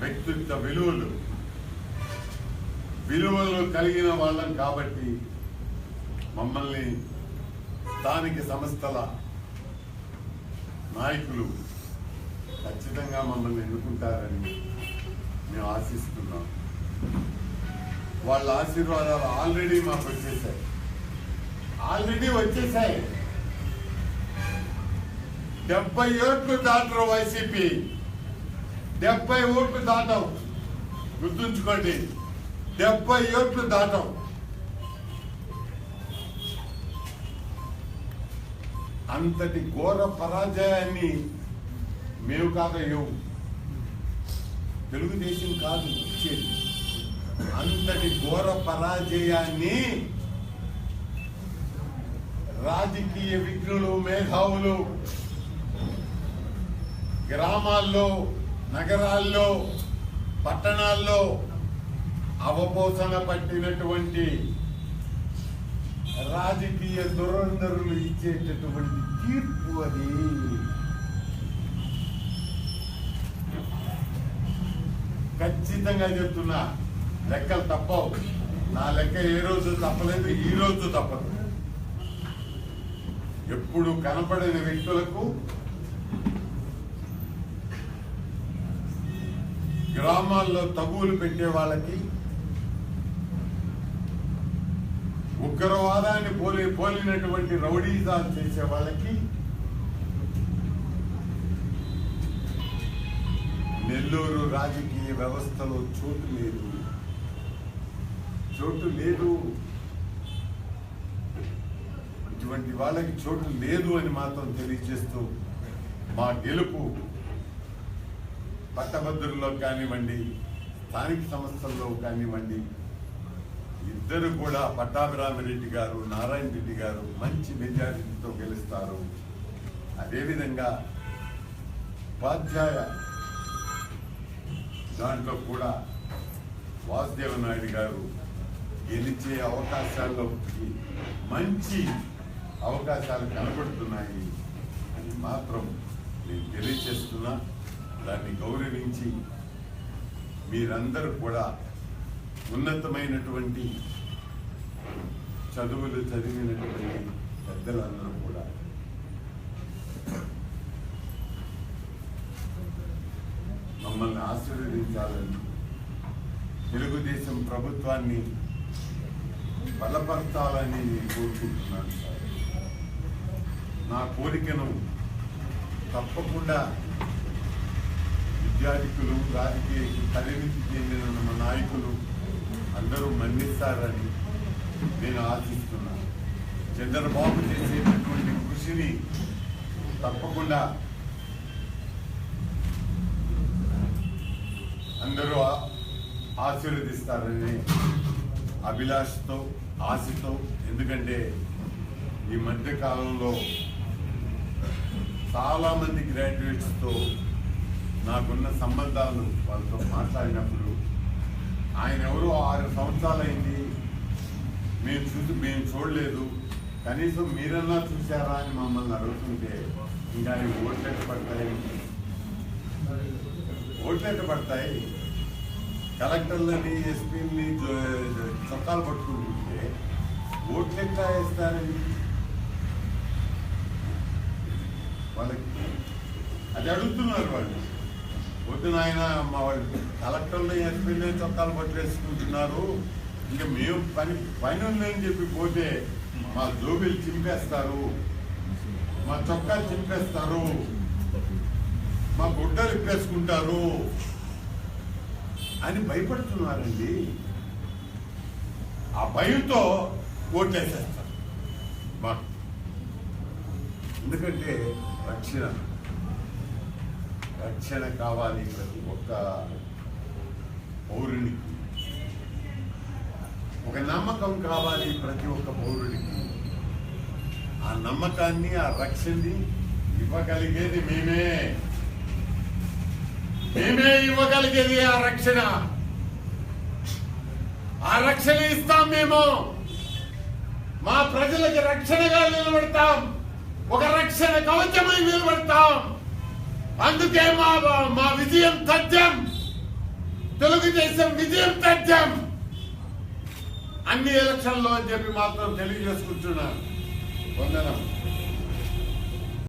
వ్యక్తిత్వ విలువలు. విలువలు కలిగిన వాళ్ళం కాబట్టి మమ్మల్ని స్థానిక సంస్థల నాయకులు ఖచ్చితంగా మమ్మల్ని ఎన్నుకుంటారని మేము ఆశిస్తున్నాం. వాళ్ళ ఆశీర్వాదాలు ఆల్రెడీ మాకు వచ్చేసాయి. ఆల్రెడీ వచ్చేసాయి. డెబ్బై ఏట్లు దాటరు వైసీపీ డెబ్బై ఓట్లు దాటం. గుర్తుంచుకోండి. డెబ్బై ఓట్లు దాటం. అంతటి ఘోర పరాజయాన్ని మేము కాదయ్యో. తెలుగుదేశం కాదు ఇచ్చేది అంతటి ఘోర పరాజయాన్ని రాజకీయ విఘ్నులు మేధావులు గ్రామాల్లో నగరాల్లో పట్టణాల్లో అవపోసన పట్టినటువంటి రాజకీయ దురంధరులు ఇచ్చేటటువంటి తీర్పు అది. ఖచ్చితంగా చెప్తున్నా లెక్కలు తప్పవు. నా లెక్క ఏ రోజు తప్పలేదు ఈ రోజు తప్పదు. ఎప్పుడు కనపడిన వ్యక్తులకు గ్రామాల్లో తగువులు పెట్టే వాళ్ళకి ఉగ్రవాదాన్ని పోలి పోలినటువంటి రౌడీజాలు చేసే వాళ్ళకి నెల్లూరు రాజకీయ వ్యవస్థలో చోటు లేదు. చోటు లేదు. ఇటువంటి వాళ్ళకి చోటు లేదు అని మాత్రం తెలియజేస్తూ మా గెలుపు పట్టభద్రుల్లో కానివ్వండి స్థానిక సంస్థల్లో కానివ్వండి ఇద్దరు కూడా పట్టాభిరామిరెడ్డి గారు నారాయణ రెడ్డి గారు మంచి మెజారిటీతో గెలుస్తారు. అదేవిధంగా ఉపాధ్యాయ దాంట్లో కూడా వాసుదేవ నాయుడు గారు గెలిచే అవకాశాల్లోకి మంచి అవకాశాలు కనబడుతున్నాయి అని మాత్రం నేను తెలియచేస్తున్నా దాన్ని గౌరవించి మీరందరూ కూడా ఉన్నతమైనటువంటి చదువులు చదివినటువంటి పెద్దలందరూ కూడా మమ్మల్ని ఆశీర్వదించాలని తెలుగుదేశం ప్రభుత్వాన్ని బలపరచాలని నేను కోరుకుంటున్నాను సార్. నా కోరికను తప్పకుండా విద్యాధికులు రాజకీయ పరిమితి చెందిన మన నాయకులు అందరూ మన్నిస్తారని నేను ఆశిస్తున్నాను చంద్రబాబు చేసేటటువంటి కృషిని తప్పకుండా అందరూ ఆ- ఆశీర్వదిస్తారని అభిలాషతో ఆశతో ఎందుకంటే ఈ మధ్య కాలంలో చాలా గ్రాడ్యుయేట్స్తో నాకున్న సంబంధాలు వాళ్ళతో మాట్లాడినప్పుడు ఆయన ఎవరో ఆరు సంవత్సరాలైంది మేము చూసి మేము చూడలేదు కనీసం మీరన్నా చూసారా అని మమ్మల్ని అడుగుతుంటే ఇంకా అవి ఓట్లు పడతాయి. ఓట్లు పడతాయి. కలెక్టర్లని ఎస్పీని చొక్కాలు పట్టుకుంటుంటే ఓట్లు ఎట్లా వేస్తారని. వాళ్ళకి అది అడుగుతున్నారు వాళ్ళు. పొద్దున ఆయన మా వాళ్ళు కలెక్టర్లు ఎస్పీలే చొక్కాలు పట్టేసుకుంటున్నారు ఇంకా మేము పని పని ఉందని చెప్పి పోతే మా జోబీలు చింపేస్తారు. మా చొక్కాలు చింపేస్తారు. మా గుడ్డలు ఇప్పేసుకుంటారు అని భయపడుతున్నారండి. ఆ భయంతో ఓట్లేసేస్తారు. ఎందుకంటే రక్షణ. రక్షణ కావాలి ప్రతి ఒక్క పౌరునికి ఒక నమ్మకం కావాలి ప్రతి ఒక్క పౌరుడికి. ఆ నమ్మకాన్ని ఆ రక్షణని ఇవ్వగలిగేది మేమే. మేమే ఇవ్వగలిగేది ఆ రక్షణ. ఆ రక్షణ ఇస్తాం మేము. మా ప్రజలకి రక్షణగా నిలబడతాం. ఒక రక్షణ కవచమై నిలబడతాం. అందుకే మా మా విజయం తథ్యం. తెలుగుదేశం విజయం తథ్యం. అన్ని ఎలక్షన్లో అని చెప్పి మాత్రం తెలియజేసుకుంటున్నాను వందనం.